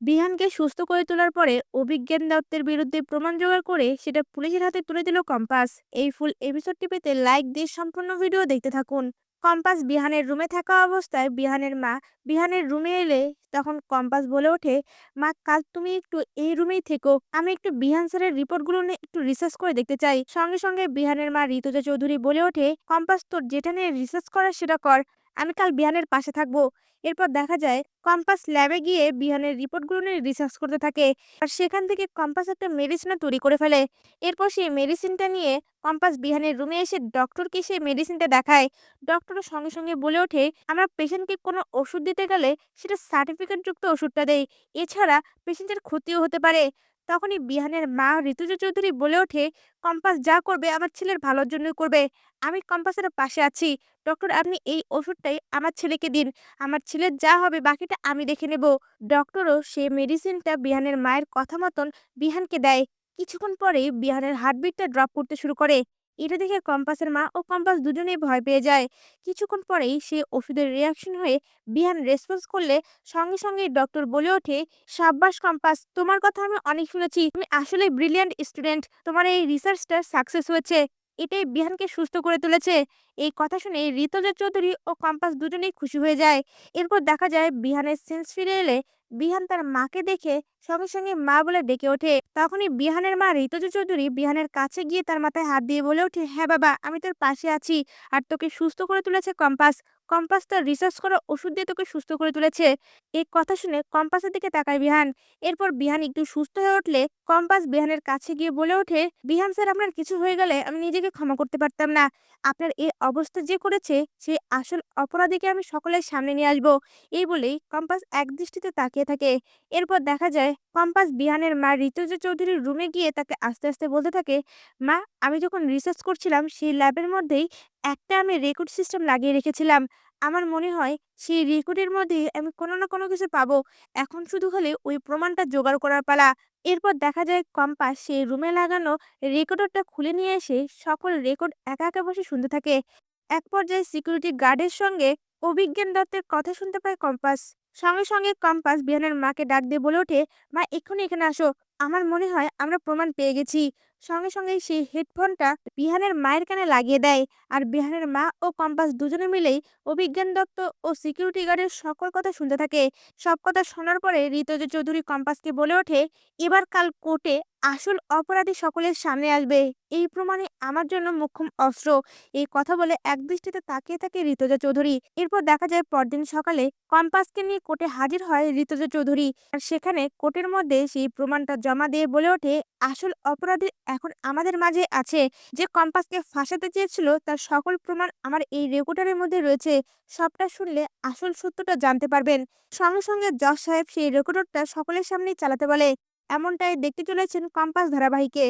বিহানকে সুস্থ করে তোলার পরে অভিজ্ঞান দত্তের বিরুদ্ধে প্রমাণ জোগাড় করে সেটা পুলিশের হাতে তুলে দিল কম্পাস। এই ফুল এপিসোডটি পেতে লাইক দিয়ে সম্পূর্ণ ভিডিও দেখতে থাকুন। কম্পাস বিহানের রুমে থাকা অবস্থায় বিহানের মা বিহানের রুমে এলে তখন কম্পাস বলে ওঠে, মা, কাল তুমি একটু এই রুমেই থেকো, আমি একটু বিহান স্যারের রিপোর্টগুলো নিয়ে একটু রিসার্চ করে দেখতে চাই। সঙ্গে সঙ্গে বিহানের মা ঋতুজা চৌধুরী বলে ওঠে, কম্পাস, তোর যেটা নিয়ে রিসার্চ করার সেটা কর। আমি কাল বিহানের পাশে থাকব। এরপর দেখা যায়, কম্পাস ল্যাবে গিয়ে বিহানের রিপোর্টগুলো নিয়ে রিসার্চ করতে থাকে আর সেখান থেকে কম্পাস একটা মেডিসিনও তৈরি করে ফেলে। এরপর সেই মেডিসিনটা নিয়ে কম্পাস বিহানের রুমে এসে ডক্টরকে সেই মেডিসিনটা দেখায়। ডক্টরের সঙ্গে সঙ্গে বলে ওঠে, আমরা পেশেন্টকে কোনো ওষুধ দিতে গেলে সেটা সার্টিফিকেটযুক্ত ওষুধটা দেই। এছাড়া পেশেন্টের ক্ষতিও হতে পারে। তখনই বিহানের মা ঋতুজা চৌধুরী বলে ওঠে, কম্পাস যা করবে আমার ছেলের ভালোর জন্যই করবে। আমি কম্পাসের পাশে আছি। ডক্টর, আপনি এই ওষুধটাই আমার ছেলেকে দিন। আমার ছেলের যা হবে বাকিটা আমি দেখে নেব। ডক্টরও সে মেডিসিনটা বিহানের মায়ের কথা মতন বিহানকে দেয়। কিছুক্ষণ পরেই বিহানের হার্টবিটটা ড্রপ করতে শুরু করে। এটা দেখে কম্পাসের মা ও কম্পাস দুজনেই ভয় পেয়ে যায়। কিছুক্ষণ পরেই সে ওষুধের রিয়াকশন হয়ে বিহান রেসপন্স করলে সঙ্গে সঙ্গে ডক্টর বলে ওঠে, সাব্বাস কম্পাস, তোমার কথা আমি অনেক শুনেছি। তুমি আসলে ব্রিলিয়ান্ট স্টুডেন্ট তোমার এই রিসার্চটা সাকসেস হয়েছে। এটাই বিহানকে সুস্থ করে তুলেছে। এই কথা শুনে ঋতজা চৌধুরী ও কম্পাস দুজনেই খুশি হয়ে যায়। এরপর দেখা যায় বিহানের সেন্স ফিরে এলে বিহান তার মাকে দেখে সঙ্গে সঙ্গে মা বলে ডেকে ওঠে। তখনই বিহানের মা ঋতুজা চৌধুরী বিহানের কাছে গিয়ে তার মাথায় হাত দিয়ে বলে ওঠে হ্যাঁ বাবা, আমি তোর পাশে আছি আর তোকে সুস্থ করে তুলেছে কম্পাস। কম্পাস তার রিসার্চ করা ওষুধ দিয়ে তোকে সুস্থ করে তুলেছে। এই কথা শুনে কম্পাসের দিকে তাকায় বিহান। এরপর বিহান একটু সুস্থ হয়ে উঠলে কম্পাস বিহানের কাছে গিয়ে বলে ওঠে, বিহান স্যার, আপনার কিছু হয়ে গেলে আমি নিজেকে ক্ষমা করতে পারতাম না। আপনার এই অবস্থা যে করেছে সেই আসল অপরাধীকে আমি সকলের সামনে নিয়ে আসব, এই বলেই কম্পাস একদৃষ্টিতে তাকিয়ে থাকে। এরপর দেখা যায়, কম্পাস বিহানের মা ঋতুজ চৌধুরীর রুমে গিয়ে তাকে আস্তে আস্তে বলতে থাকে, মা, আমি যখন রিসার্চ করছিলাম, সেই ল্যাবের মধ্যেই একটা আমি রেকর্ড সিস্টেম লাগিয়ে রেখেছিলাম। আমার মনে হয় সেই রেকর্ডের মধ্যে আমি কোনো না কোনো কিছু পাবো। এখন শুধু হলে ওই প্রমাণটা জোগাড় করার পালা। এরপর দেখা যায় কম্পাস সেই রুমে লাগানো রেকর্ডারটা খুলে নিয়ে এসে সকল রেকর্ড একা একা বসে শুনতে থাকে। এক পর্যায়ে সিকিউরিটি গার্ডের সঙ্গে অভিজ্ঞান দত্তের কথা শুনতে পায় কম্পাস। সঙ্গে সঙ্গে কম্পাস বিহানের মাকে ডাক দিয়ে বলে ওঠে, মা, এক্ষুনি এখানে আসো। আমার মনে হয় আমরা প্রমাণ পেয়ে গেছি। সঙ্গে সঙ্গে সেই হেডফোনটা বিহানের মায়ের কানে লাগিয়ে দেয়। আর বিহানের মা ও কম্পাস দুজনে মিলেই অভিজ্ঞান দত্ত ও সিকিউরিটি গার্ডের সকল কথা শুনতে থাকে। সব কথা শোনার পরে ঋতজ চৌধুরী কম্পাসকে বলে ওঠে, এবার কাল কোর্টে আসল অপরাধী সকলের সামনে আসবে। এই প্রমাণে আমার জন্য মুখ্যম অস্ত্র। এই কথা বলে একদৃষ্টিতে তাকিয়ে থাকে ঋতুজা চৌধুরী। এরপর দেখা যায় পরদিন সকালে কম্পাসকে নিয়ে কোর্টে হাজির হয় ঋতুজা চৌধুরী। আর সেখানে কোর্টের মধ্যে সেই প্রমাণটা জমা দিয়ে বলে ওঠে, আসল অপরাধী এখন আমাদের মাঝে আছে। যে কম্পাসকে ফাঁসাতে চেয়েছিল, তার সকল প্রমাণ আমার এই রেকর্ডারের মধ্যে রয়েছে। সবটা শুনলে আসল সত্যটা জানতে পারবেন। সঙ্গে সঙ্গে জজ সাহেব সেই রেকর্ডারটা সকলের সামনেই চালাতে বলে। এমনটাই দেখতে চলেছেন কম্পাস ধারাবাহিকে।